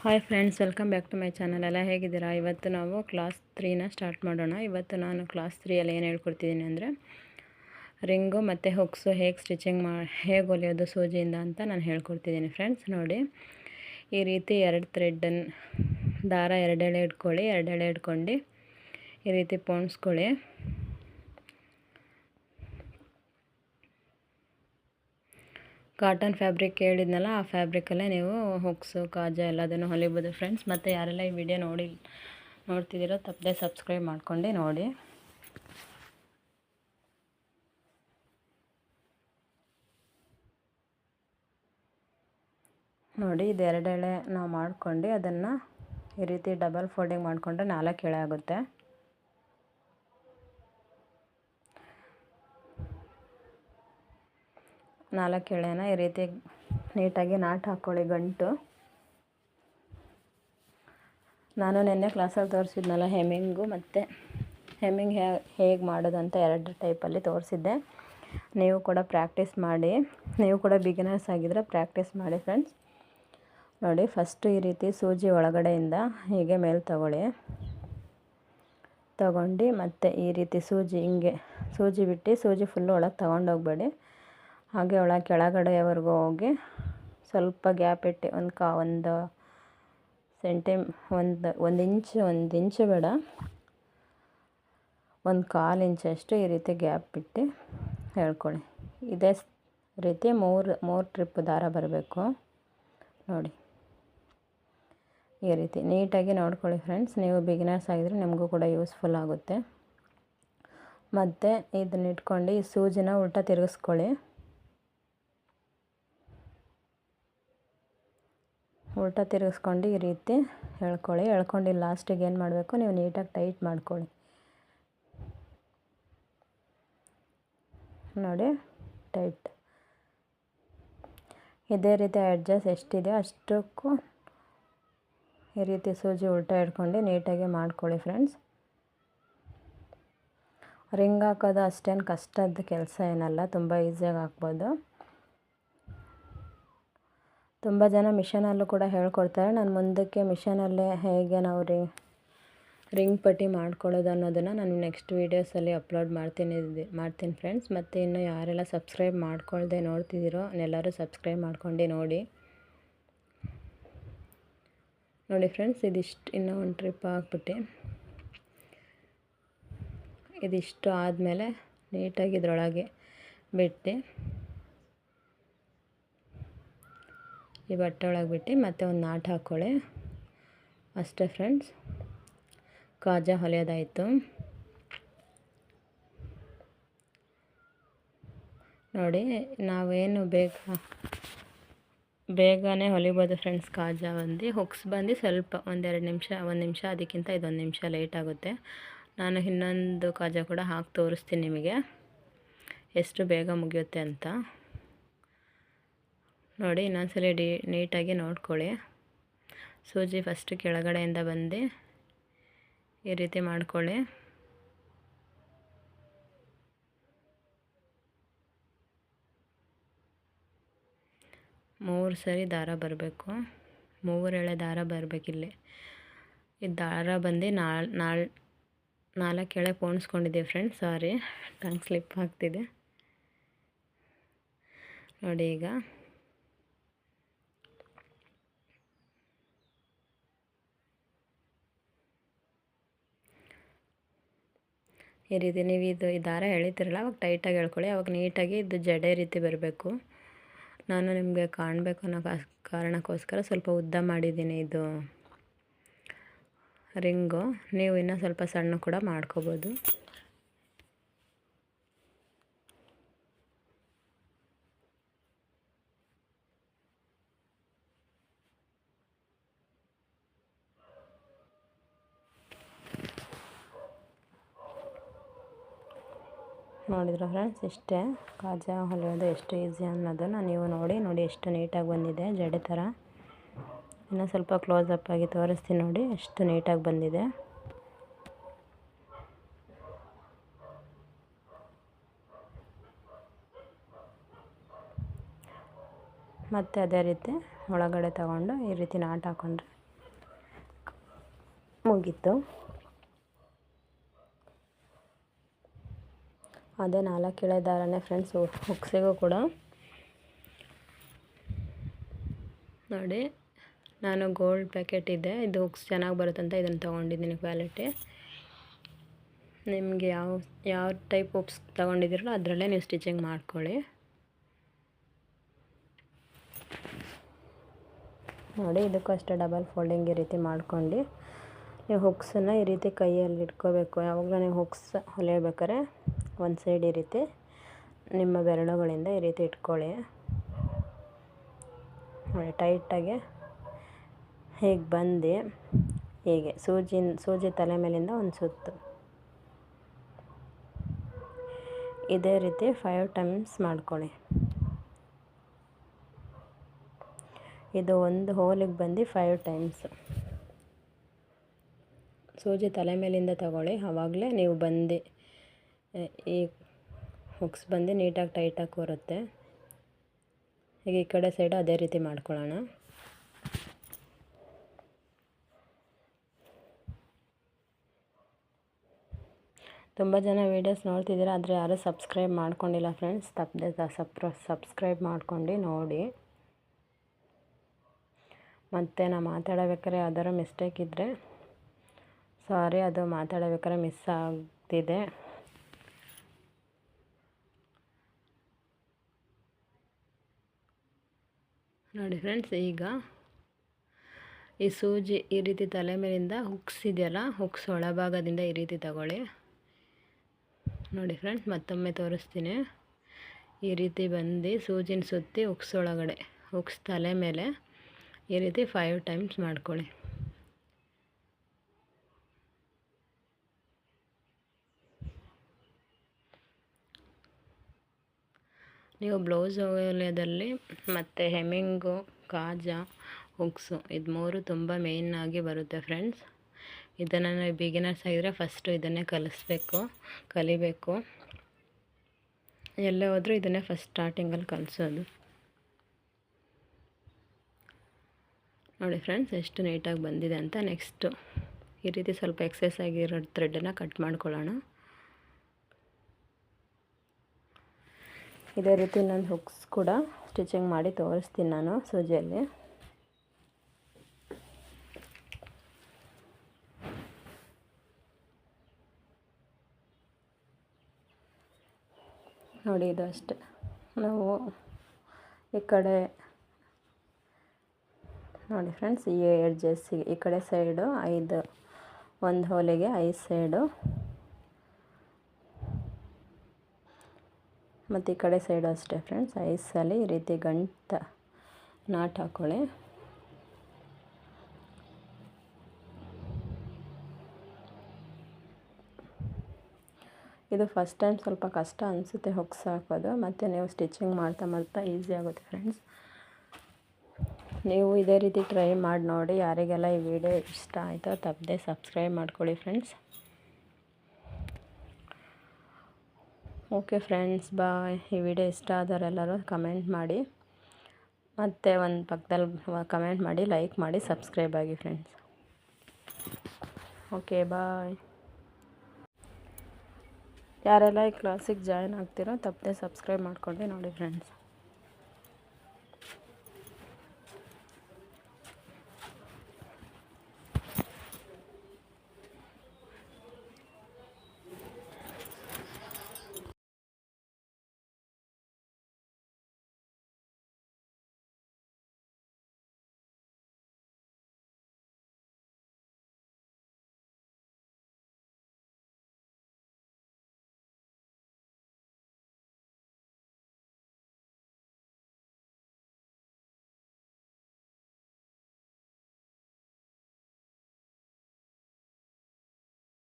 Hi friends welcome back to my channel ಎಲ್ಲ ಹೇಗಿದ್ದೀರಾ? ಇವತ್ತು ನಾವು ಕ್ಲಾಸ್ ತ್ರೀನ ಸ್ಟಾರ್ಟ್ ಮಾಡೋಣ. ಇವತ್ತು ನಾನು ಕ್ಲಾಸ್ ತ್ರೀಯಲ್ಲಿ ಏನು ಹೇಳ್ಕೊಡ್ತಿದ್ದೀನಿ ಅಂದರೆ, ರಿಂಗು ಮತ್ತು ಹುಕ್ಸು ಹೇಗೆ ಸ್ಟಿಚಿಂಗ್ ಮಾ, ಹೇಗೆ ಹೊಲಿಯೋದು ಸೂಜಿಯಿಂದ ಅಂತ ನಾನು ಹೇಳ್ಕೊಡ್ತಿದ್ದೀನಿ ಫ್ರೆಂಡ್ಸ್ ನೋಡಿ, ಈ ರೀತಿ ಎರಡು ಥ್ರೆಡ್ಡನ್ನು ದಾರ ಎರಡೆಳೆ ಇಟ್ಕೊಳ್ಳಿ, ಎರಡೆಳೆ ಇಟ್ಕೊಂಡು ಈ ರೀತಿ ಪೋಣಿಸ್ಕೊಳ್ಳಿ ಕಾಟನ್ ಫ್ಯಾಬ್ರಿಕ್ ಹೇಳಿದ್ನಲ್ಲ, ಆ ಫ್ಯಾಬ್ರಿಕಲ್ಲೇ ನೀವು ಹುಕ್ಸು, ಕಾಜ ಎಲ್ಲದನ್ನು ಹೊಲಿಬೋದು ಫ್ರೆಂಡ್ಸ್ ಮತ್ತು ಯಾರೆಲ್ಲ ಈ ವಿಡಿಯೋ ನೋಡಿ, ನೋಡ್ತಿದ್ದೀರೋ ತಪ್ಪದೆ ಸಬ್ಸ್ಕ್ರೈಬ್ ಮಾಡ್ಕೊಂಡು ನೋಡಿ. ನೋಡಿ, ಇದೆರಡೆಳೆ ನಾವು ಮಾಡ್ಕೊಂಡು ಅದನ್ನು ಈ ರೀತಿ ಡಬಲ್ ಫೋಲ್ಡಿಂಗ್ ಮಾಡಿಕೊಂಡ್ರೆ ನಾಲ್ಕು ಎಳೆ ಆಗುತ್ತೆ ನಾಲ್ಕು ಎಳೆನ ಈ ರೀತಿ ನೀಟಾಗಿ ನಾಟ್ ಹಾಕ್ಕೊಳ್ಳಿ ಗಂಟು. ನಾನು ನಿನ್ನೆ ಕ್ಲಾಸಲ್ಲಿ ತೋರಿಸಿದ್ನಲ್ಲ ಹೆಮ್ಮಿಂಗು, ಮತ್ತು ಹೆಮ್ಮಿಂಗ್ ಹೇಗೆ ಮಾಡೋದು ಅಂತ ಎರಡು ಟೈಪಲ್ಲಿ ತೋರಿಸಿದ್ದೆ. ನೀವು ಕೂಡ ಪ್ರಾಕ್ಟೀಸ್ ಮಾಡಿ, ನೀವು ಕೂಡ ಬಿಗಿನರ್ಸ್ ಆಗಿದ್ದರೆ ಪ್ರಾಕ್ಟೀಸ್ ಮಾಡಿ ಫ್ರೆಂಡ್ಸ್. ನೋಡಿ, ಫಸ್ಟು ಈ ರೀತಿ ಸೂಜಿ ಒಳಗಡೆಯಿಂದ ಹೀಗೆ ಮೇಲೆ ತಗೊಳ್ಳಿ. ತಗೊಂಡು ಮತ್ತು ಈ ರೀತಿ ಸೂಜಿ ಹಿಂಗೆ, ಸೂಜಿ ಬಿಟ್ಟು ಸೂಜಿ ಫುಲ್ಲು ಒಳಗೆ ತಗೊಂಡೋಗ್ಬೇಡಿ. ಹಾಗೆ ಒಳ ಕೆಳಗಡೆವರೆಗೂ ಹೋಗಿ ಸ್ವಲ್ಪ ಗ್ಯಾಪ್ ಇಟ್ಟು ಒಂದು ಕಾ, ಒಂದು ಸೆಂಟಿಮ್ ಒಂದು ಒಂದು ಇಂಚು ಒಂದು ಇಂಚು ಬೇಡ. ಒಂದು ಕಾಲು ಇಂಚಷ್ಟು ಈ ರೀತಿ ಗ್ಯಾಪ್ ಬಿಟ್ಟು ಹೇಳ್ಕೊಳ್ಳಿ. ಇದೇ ರೀತಿ ಮೂರು ಮೂರು ಟ್ರಿಪ್ ದಾರ ಬರಬೇಕು. ನೋಡಿ. ಈ ರೀತಿ ನೀಟಾಗಿ ನೋಡ್ಕೊಳ್ಳಿ ಫ್ರೆಂಡ್ಸ್. ನೀವು ಬಿಗಿನರ್ಸ್ ಆಗಿದ್ರೆ ನಿಮಗೂ ಕೂಡ ಯೂಸ್ಫುಲ್ ಆಗುತ್ತೆ. ಮತ್ತು ಇದನ್ನ ಇಟ್ಕೊಂಡು ಈ ಸೂಜಿನ ಉಲ್ಟಾ ತಿರುಗಿಸ್ಕೊಳ್ಳಿ. ಉಲ್ಟಾ ತಿರುಗಿಸ್ಕೊಂಡು ಈ ರೀತಿ ಎಳ್ಕೊಳ್ಳಿ. ಎಳ್ಕೊಂಡು ಲಾಸ್ಟಿಗೆ ಏನು ಮಾಡಬೇಕು? ನೀವು ನೀಟಾಗಿ ಟೈಟ್ ಮಾಡ್ಕೊಳ್ಳಿ. ನೋಡಿ, ಟೈಟ್. ಇದೇ ರೀತಿ ಅಡ್ಜಸ್ಟ್ ಎಷ್ಟಿದೆ ಅಷ್ಟಕ್ಕೂ ಈ ರೀತಿ ಸೂಜಿ ಉಲ್ಟಾ ಇಟ್ಕೊಂಡು ನೀಟಾಗಿ ಮಾಡ್ಕೊಳ್ಳಿ ಫ್ರೆಂಡ್ಸ್. ರಿಂಗ್ ಹಾಕೋದು ಅಷ್ಟೇನು ಕಷ್ಟದ ಕೆಲಸ ಏನಲ್ಲ, ತುಂಬ ಈಸಿಯಾಗಿ ಹಾಕ್ಬೋದು. ತುಂಬ ಜನ ಮಿಷನಲ್ಲೂ ಕೂಡ ಹೇಳ್ಕೊಡ್ತಾರೆ. ನಾನು ಮುಂದಕ್ಕೆ ಮಿಷನಲ್ಲೇ ಹೇಗೆ ನಾವು ರಿಂಗ್ ರಿಂಗ್ ಪಟ್ಟಿ ಮಾಡ್ಕೊಳ್ಳೋದು ಅನ್ನೋದನ್ನು ನಾನು ನೆಕ್ಸ್ಟ್ ವೀಡಿಯೋಸಲ್ಲಿ ಅಪ್ಲೋಡ್ ಮಾಡ್ತೀನಿ ಮಾಡ್ತೀನಿ ಫ್ರೆಂಡ್ಸ್. ಮತ್ತು ಇನ್ನು ಯಾರೆಲ್ಲ ಸಬ್ಸ್ಕ್ರೈಬ್ ಮಾಡ್ಕೊಳ್ಳದೆ ನೋಡ್ತಿದ್ದೀರೋ ಎಲ್ಲರೂ ಸಬ್ಸ್ಕ್ರೈಬ್ ಮಾಡ್ಕೊಂಡು ನೋಡಿ. ನೋಡಿ ಫ್ರೆಂಡ್ಸ್, ಇದಿಷ್ಟು ಇನ್ನೂ ಒಂದು ಟ್ರಿಪ್ ಹಾಕ್ಬಿಟ್ಟು ಇದಿಷ್ಟು ಆದಮೇಲೆ ನೀಟಾಗಿ ಇದರೊಳಗೆ ಬಿಟ್ಟು. ಈ ಬಟ್ಟೆ ಒಳಗೆ ಬಿಟ್ಟು ಮತ್ತೆ ಒಂದು ನಾಟ್ ಹಾಕ್ಕೊಳ್ಳಿ ಅಷ್ಟೇ ಫ್ರೆಂಡ್ಸ್ ಕಾಜಾ ಹೊಲಿಯೋದಾಯಿತು. ನೋಡಿ, ನಾವೇನು ಬೇಗ, ಬೇಗನೆ ಹೊಲಿಬೋದು ಫ್ರೆಂಡ್ಸ್ ಕಾಜಾ ಬಂದು. ಹುಕ್ಸ್ ಬಂದು ಸ್ವಲ್ಪ ಒಂದೆರಡು ನಿಮಿಷ, ಒಂದು ನಿಮಿಷ, ಅದಕ್ಕಿಂತ ಇದೊಂದು ನಿಮಿಷ ಲೇಟ್ ಆಗುತ್ತೆ. ನಾನು ಇನ್ನೊಂದು ಕಾಜಾ ಕೂಡ ಹಾಕಿ ತೋರಿಸ್ತೀನಿ ನಿಮಗೆ. ಎಷ್ಟು ಬೇಗ ಮುಗಿಯುತ್ತೆ ಅಂತ. ನೋಡಿ, ಇನ್ನೊಂದ್ಸಲ ಡಿ, ನೀಟಾಗಿ ನೋಡ್ಕೊಳ್ಳಿ. ಸೂಜಿ ಫಸ್ಟ್ ಕೆಳಗಡೆಯಿಂದ ಬಂದು ಈ ರೀತಿ ಮಾಡ್ಕೊಳ್ಳಿ. ಮೂರು ಸರಿ ದಾರ ಬರಬೇಕು. ಮೂರು ಎಳೆ ದಾರ ಬರಬೇಕಿಲ್ಲಿ ಈ ದಾರ ಬಂದು ನಾಲ್ ನಾಲ್ ನಾಲ್ಕು ಎಳೆ ಪೋಣಿಸ್ಕೊಂಡಿದ್ದೀವಿ ಫ್ರೆಂಡ್ಸ್ ಸಾರಿ ಟಂಗ್ ಸ್ಲಿಪ್ ಆಗ್ತಿದೆ. ನೋಡಿ ಈಗ. ಈ ರೀತಿ ನೀವು ಇದು ಈ ದಾರ ಎಳಿತಿರಲ್ಲ ಅವಾಗ ಟೈಟಾಗಿ ಎಳ್ಕೊಳ್ಳಿ ಅವಾಗ ನೀಟಾಗಿ ಇದು ಜಡೆ ರೀತಿ ಬರಬೇಕು. ನಾನು ನಿಮಗೆ ಕಾಣಬೇಕು ಅನ್ನೋ ಕಾರಣಕ್ಕೋಸ್ಕರ ಸ್ವಲ್ಪ ಉದ್ದ ಮಾಡಿದ್ದೀನಿ ಇದು ರಿಂಗು. ನೀವು ಇನ್ನೂ ಸ್ವಲ್ಪ ಸಣ್ಣ ಕೂಡ ಮಾಡ್ಕೋಬೋದು. ನೋಡಿದ್ರೆ ಫ್ರೆಂಡ್ಸ್ ಇಷ್ಟೇ ಕಾಜಾ ಹೊಲಿಯೋದು ಎಷ್ಟು ಈಸಿ ಅನ್ನೋದನ್ನು ನೀವು ನೋಡಿ ನೋಡಿ ಎಷ್ಟು ನೀಟಾಗಿ ಬಂದಿದೆ, ಜಡೆ ಥರ ಇನ್ನು ಸ್ವಲ್ಪ ಕ್ಲೋಸಪ್ ಆಗಿ ತೋರಿಸ್ತೀನಿ ನೋಡಿ ಎಷ್ಟು ನೀಟಾಗಿ ಬಂದಿದೆ. ಮತ್ತು ಅದೇ ರೀತಿ ಒಳಗಡೆ ತಗೊಂಡು ಈ ರೀತಿ ನಾಟ್ ಹಾಕ್ಕೊಂಡ್ರೆ ಮುಗೀತು. ಅದೇ ನಾಲ್ಕು ಎಳೆ ದಾರನೇ ಫ್ರೆಂಡ್ಸ್ ಹುಕ್ಸಿಗೂ ಕೂಡ. ನೋಡಿ, ನಾನು ಗೋಲ್ಡ್ ಪ್ಯಾಕೆಟ್ ಇದೆ. ಇದು ಹುಕ್ಸ್ ಚೆನ್ನಾಗಿ ಬರುತ್ತಂತ ಇದನ್ನು ತೊಗೊಂಡಿದ್ದೀನಿ ಕ್ವಾಲಿಟಿ ನಿಮಗೆ ಯಾವ ಯಾವ ಟೈಪ್ ಹುಕ್ಸ್ ತೊಗೊಂಡಿದ್ದೀರಲ್ಲ, ಅದರಲ್ಲೇ ನೀವು ಸ್ಟಿಚಿಂಗ್ ಮಾಡ್ಕೊಳ್ಳಿ. ನೋಡಿ, ಇದಕ್ಕೂ ಅಷ್ಟೇ ಡಬಲ್ ಫೋಲ್ಡಿಂಗ್ ಈ ರೀತಿ ಮಾಡ್ಕೊಂಡು. ನೀವು ಹುಕ್ಸನ್ನು ಈ ರೀತಿ ಕೈಯಲ್ಲಿ ಇಟ್ಕೋಬೇಕು. ಯಾವಾಗಲೂ ನೀವು ಹುಕ್ಸ್ ಹೊಲಿಯಬೇಕಾರೆ ಒಂದು ಸೈಡ್ ಈ ರೀತಿ ನಿಮ್ಮ ಬೆರಳುಗಳಿಂದ ಈ ರೀತಿ ಇಟ್ಕೊಳ್ಳಿ. ನೋಡಿ ಟೈಟಾಗಿ ಹೀಗೆ ಬಂದು ಹೀಗೆ ಸೂಜಿ ಸೂಜಿ ತಲೆ ಮೇಲಿಂದ ಒಂದು ಸುತ್ತು. ಇದೇ ರೀತಿ ಫೈವ್ ಟೈಮ್ಸ್ ಮಾಡ್ಕೊಳ್ಳಿ. ಇದು ಒಂದು ಹೋಲಿಗೆ ಬಂದು ಫೈವ್ ಟೈಮ್ಸ್ ಸೂಜಿ ತಲೆ ಮೇಲಿಂದ ತಗೊಳ್ಳಿ. ಆವಾಗಲೇ ನೀವು ಬಂದು ಈ ಹುಕ್ಸ್ ಬಂದು ನೀಟಾಗಿ ಟೈಟಾಗಿ ಕೂರುತ್ತೆ. ಈಗ ಈ ಕಡೆ ಸೈಡು ಅದೇ ರೀತಿ ಮಾಡ್ಕೊಳ್ಳೋಣ. ತುಂಬ ಜನ ವೀಡಿಯೋಸ್ ನೋಡ್ತಿದ್ದೀರಾ, ಆದರೆ ಯಾರೂ ಸಬ್ಸ್ಕ್ರೈಬ್ ಮಾಡ್ಕೊಂಡಿಲ್ಲ ಫ್ರೆಂಡ್ಸ್ ತಪ್ಪದೆ ಸಪ್ರ ಸಬ್ಸ್ಕ್ರೈಬ್ ಮಾಡ್ಕೊಂಡು ನೋಡಿ. ಮತ್ತು ನಾ ಮಾತಾಡಬೇಕಾದ್ರೆ ಯಾವ್ದಾರು ಮಿಸ್ಟೇಕ್ ಇದ್ದರೆ ಸಾರಿ ಅದು ಮಾತಾಡಬೇಕಾದ್ರೆ ಮಿಸ್ ಆಗ್ತಿದೆ. ನೋಡಿ ಫ್ರೆಂಡ್ಸ್ ಈಗ ಈ ಸೂಜಿ ಈ ರೀತಿ ತಲೆ ಮೇಲಿಂದ ಹುಕ್ಸ್ ಇದೆಯಲ್ಲ ಹುಕ್ಸ್ ಒಳಭಾಗದಿಂದ ಈ ರೀತಿ ತಗೊಳ್ಳಿ. ನೋಡಿ ಫ್ರೆಂಡ್ಸ್ ಮತ್ತೊಮ್ಮೆ ತೋರಿಸ್ತೀನಿ. ಈ ರೀತಿ ಬಂದು ಸೂಜಿನ ಸುತ್ತಿ ಹುಕ್ಸ್ ಒಳಗಡೆ ಹುಕ್ಸ್ ತಲೆ ಮೇಲೆ ಈ ರೀತಿ ಫೈವ್ ಟೈಮ್ಸ್ ಮಾಡ್ಕೊಳ್ಳಿ. ನೀವು ಬ್ಲೌಸ್ ಹೊಲಿಯೋದಲ್ಲಿ ಮತ್ತು ಹೆಮಿಂಗು ಕಾಜ ಹುಕ್ಸು ಇದು ಮೂರು ತುಂಬ ಆಗಿ ಬರುತ್ತೆ ಫ್ರೆಂಡ್ಸ್ ಇದನ್ನು ನಾವು ಬಿಗಿನರ್ಸ್ ಆಗಿದ್ರೆ ಫಸ್ಟು ಇದನ್ನೇ ಕಲಿಸ್ಬೇಕು, ಕಲಿಬೇಕು. ಎಲ್ಲೇ ಹೋದರೂ ಇದನ್ನೇ ಫಸ್ಟ್ ಸ್ಟಾರ್ಟಿಂಗಲ್ಲಿ ಕಲಿಸೋದು. ನೋಡಿ ಫ್ರೆಂಡ್ಸ್ ಎಷ್ಟು ನೀಟಾಗಿ ಬಂದಿದೆ ಅಂತ ನೆಕ್ಸ್ಟು ಈ ರೀತಿ ಸ್ವಲ್ಪ ಎಕ್ಸಸ್ ಆಗಿರೋ ಥ್ರೆಡನ್ನು ಕಟ್ ಮಾಡ್ಕೊಳ್ಳೋಣ. ಇದೇ ರೀತಿ ನಾನು ಹುಕ್ಸ್ ಕೂಡ ಸ್ಟಿಚಿಂಗ್ ಮಾಡಿ ತೋರಿಸ್ತೀನಿ ನಾನು ಸೂಜಿಯಲ್ಲಿ. ನೋಡಿ ಇದು ಅಷ್ಟೆ. ನಾವು ಈ ಕಡೆ ನೋಡಿ ಫ್ರೆಂಡ್ಸ್, ಈ ಎಡ್ಜಸ್ಸಿಗೆ ಈ ಕಡೆ ಸೈಡು ಐದು, ಒಂದು ಹೋಲಿಗೆ ಐದು ಸೈಡು ಮತ್ತು ಈ ಕಡೆ ಸೈಡು ಅಷ್ಟೇ ಫ್ರೆಂಡ್ಸ್ ಐಸಲ್ಲಿ ಸಲ ಈ ರೀತಿ ಗಂಟ ನಾಟ್ ಹಾಕ್ಕೊಳ್ಳಿ ಇದು ಫಸ್ಟ್ ಟೈಮ್ ಸ್ವಲ್ಪ ಕಷ್ಟ ಅನಿಸುತ್ತೆ ಹೊಕ್ಸ್ ಹಾಕೋದು. ಮತ್ತು ನೀವು ಸ್ಟಿಚಿಂಗ್ ಮಾಡ್ತಾ ಮಾಡ್ತಾ ಈಸಿ ಆಗುತ್ತೆ ಫ್ರೆಂಡ್ಸ್ ನೀವು ಇದೇ ರೀತಿ ಟ್ರೈ ಮಾಡಿ ನೋಡಿ. ಯಾರಿಗೆಲ್ಲ ಈ ವಿಡಿಯೋ ಇಷ್ಟ ಆಯಿತೋ ತಪ್ಪದೆ ಸಬ್ಸ್ಕ್ರೈಬ್ ಮಾಡ್ಕೊಳ್ಳಿ ಫ್ರೆಂಡ್ಸ್ ಓಕೆ ಫ್ರೆಂಡ್ಸ್, ಬಾಯ್. ಈ ವಿಡಿಯೋ ಇಷ್ಟ ಆದವರೆಲ್ಲರೂ ಕಮೆಂಟ್ ಮಾಡಿ. ಮತ್ತು ಒಂದು ಪಕ್ಕದಲ್ಲಿ ಕಮೆಂಟ್ ಮಾಡಿ ಲೈಕ್ ಮಾಡಿ ಸಬ್ಸ್ಕ್ರೈಬ್ ಆಗಿ ಫ್ರೆಂಡ್ಸ್ ಓಕೆ, ಬಾಯ್. ಯಾರೆಲ್ಲ ಈ ಕ್ಲಾಸಿಗೆ ಜಾಯ್ನ್ ಆಗ್ತಿರೋ ತಪ್ಪದೆ ಸಬ್ಸ್ಕ್ರೈಬ್ ಮಾಡ್ಕೊಂಡು ನೋಡಿ ಫ್ರೆಂಡ್ಸ್